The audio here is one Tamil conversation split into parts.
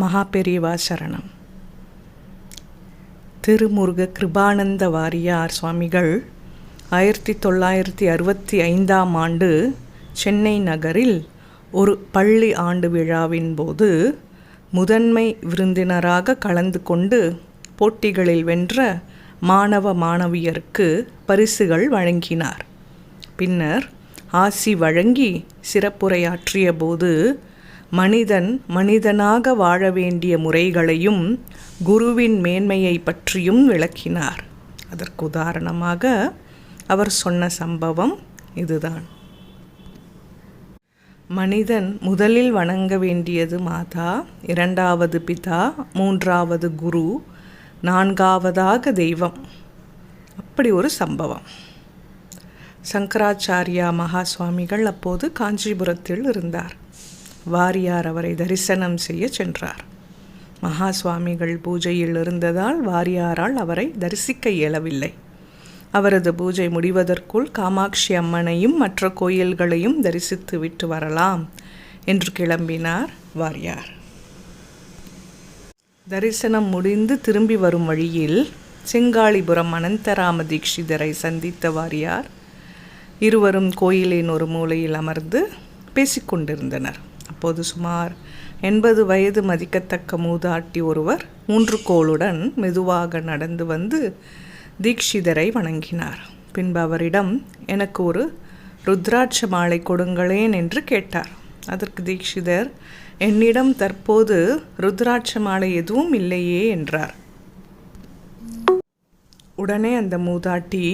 மகாபெரிவா சரணம். திருமுருக கிருபானந்த வாரியார் சுவாமிகள் ஆயிரத்தி தொள்ளாயிரத்தி அறுபத்தி ஐந்தாம் ஆண்டு சென்னை நகரில் ஒரு பள்ளி ஆண்டு விழாவின் போது முதன்மை விருந்தினராக கலந்து கொண்டு போட்டிகளில் வென்ற மாணவ மாணவியருக்கு பரிசுகள் வழங்கினார். பின்னர் ஆசி வழங்கி சிறப்புரையாற்றிய போது மனிதன் மனிதனாக வாழ வேண்டிய முறைகளையும் குருவின் மேன்மையை பற்றியும் விளக்கினார். அதற்கு உதாரணமாக அவர் சொன்ன சம்பவம் இதுதான். மனிதன் முதலில் வணங்க வேண்டியது மாதா இரண்டாவது பிதா மூன்றாவது குரு நான்காவதாக தெய்வம். அப்படி ஒரு சம்பவம். சங்கராச்சாரியா மகா சுவாமிகள் அப்போது காஞ்சிபுரத்தில் இருந்தார். வாரியார் அவரை தரிசனம் செய்ய சென்றார். மகா சுவாமிகள் பூஜையில் இருந்ததால் வாரியாரால் அவரை தரிசிக்க இயலவில்லை. அவரது பூஜை முடிவதற்குள் காமாட்சி அம்மனையும் மற்ற கோயில்களையும் தரிசித்து விட்டு வரலாம் என்று கிளம்பினார் வாரியார். தரிசனம் முடிந்து திரும்பி வரும் வழியில் செங்காளிபுரம் அனந்தராம தீட்சிதரை சந்தித்த வாரியார் இருவரும் கோயிலின் ஒரு மூலையில் அமர்ந்து பேசிக்கொண்டிருந்தனர். அப்போது சுமார் எண்பது வயது மதிக்கத்தக்க மூதாட்டி ஒருவர் மூன்று கோளுடன் மெதுவாக நடந்து வந்து தீக்ஷிதரை வணங்கினார். பின்பு அவரிடம் எனக்கு ஒரு ருத்ராட்ச மாலை கொடுங்களேன் என்று கேட்டார். அதற்கு தீக்ஷிதர் என்னிடம் தற்போது ருத்ராட்ச மாலை எதுவும் இல்லையே என்றார். உடனே அந்த மூதாட்டி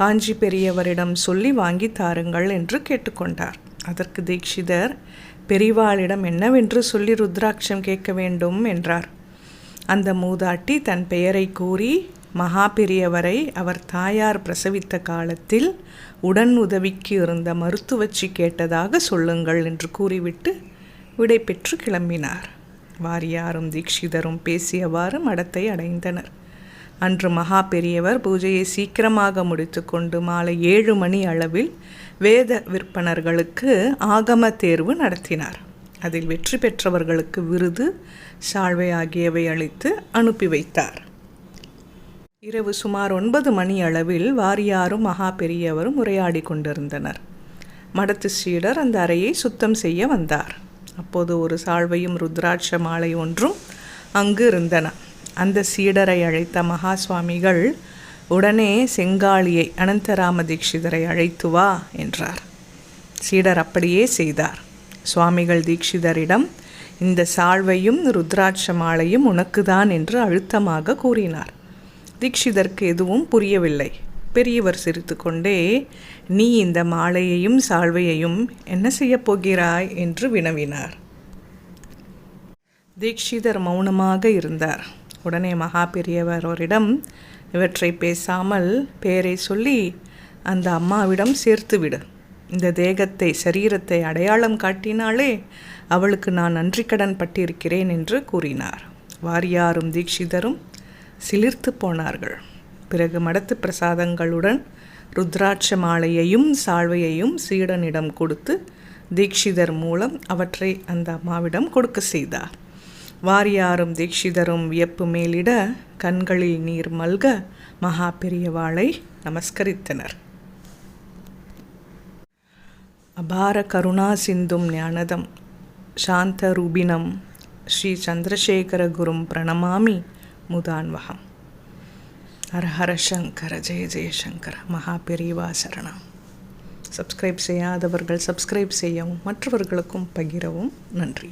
காஞ்சி பெரியவரிடம் சொல்லி வாங்கி தாருங்கள் என்று கேட்டுக்கொண்டார். அதற்கு தீக்ஷிதர் பெரிவாளிடம் என்னவென்று சொல்லி ருத்ராட்சம் கேட்க வேண்டும் என்றார். அந்த மூதாட்டி தன் பெயரை கூறி மகா பெரியவரை அவர் தாயார் பிரசவித்த காலத்தில் உடன் உதவிக்கு இருந்த மருத்துவச்சி கேட்டதாக சொல்லுங்கள் என்று கூறிவிட்டு விடை பெற்று கிளம்பினார். வாரியாரும் தீக்ஷிதரும் பேசியவாறு மடத்தை அடைந்தனர். அன்று மகா பெரியவர் பூஜையை சீக்கிரமாக முடித்துக்கொண்டு மாலை ஏழு மணி அளவில் வேத விற்பனர்களுக்கு ஆகம தேர்வு நடத்தினார். அதில் வெற்றி பெற்றவர்களுக்கு விருது சால்வை ஆகியவை அளித்து அனுப்பி வைத்தார். இரவு சுமார் ஒன்பது மணி அளவில் வாரியாரும் மகா பெரியவரும் உரையாடி கொண்டிருந்தனர். மடத்து சீடர் அந்த அறையை சுத்தம் செய்ய வந்தார். அப்போது ஒரு சால்வையும் ருத்ராட்ச மாலை ஒன்றும் அங்கு இருந்தன. அந்த சீடரை அழைத்த மகா சுவாமிகள் உடனே செங்காளியை அனந்தராம தீட்சிதரை அழைத்து வா என்றார். சீடர் அப்படியே செய்தார். சுவாமிகள் தீட்சிதரிடம் இந்த சால்வையும் ருத்ராட்ச மாலையும் உனக்குதான் என்று அழுத்தமாக கூறினார். தீக்ஷிதருக்கு எதுவும் புரியவில்லை. பெரியவர் சிரித்து கொண்டே நீ இந்த மாலையையும் சால்வையையும் என்ன செய்யப் போகிறாய் என்று வினவினார். தீக்ஷிதர் மௌனமாக இருந்தார். உடனே மகா பெரியவர் அவரிடம் இவற்றை பேசாமல் பெயரை சொல்லி அந்த அம்மாவிடம் சேர்த்துவிடு இந்த தேகத்தை சரீரத்தை அடையாளம் காட்டினாலே அவளுக்கு நான் நன்றி கடன் பட்டிருக்கிறேன் என்று கூறினார். வாரியாரும் தீக்ஷிதரும் சிலிர்த்து போனார்கள். பிறகு மடத்து பிரசாதங்களுடன் ருத்ராட்ச மாலையையும் சால்வையையும் சீடனிடம் கொடுத்து தீக்ஷிதர் மூலம் அவற்றை அந்த அம்மாவிடம் கொடுக்க செய்தார். வாரியாரும் தீக்ஷிதரும் வியப்பு மேலிட கண்களில் நீர் மல்க மகா பெரியவாளை நமஸ்கரித்தனர். அபார கருணா சிந்தும் ஞானதம் சாந்த ரூபினம் ஸ்ரீ சந்திரசேகர குரும் பிரணமாமி முதான்வகம். ஹரஹர சங்கர ஜெய ஜெயசங்கர மகா பெரியவா சரணம். சப்ஸ்கிரைப் செய்யாதவர்கள் சப்ஸ்கிரைப் செய்யவும் மற்றவர்களுக்கும் பகிரவும் நன்றி.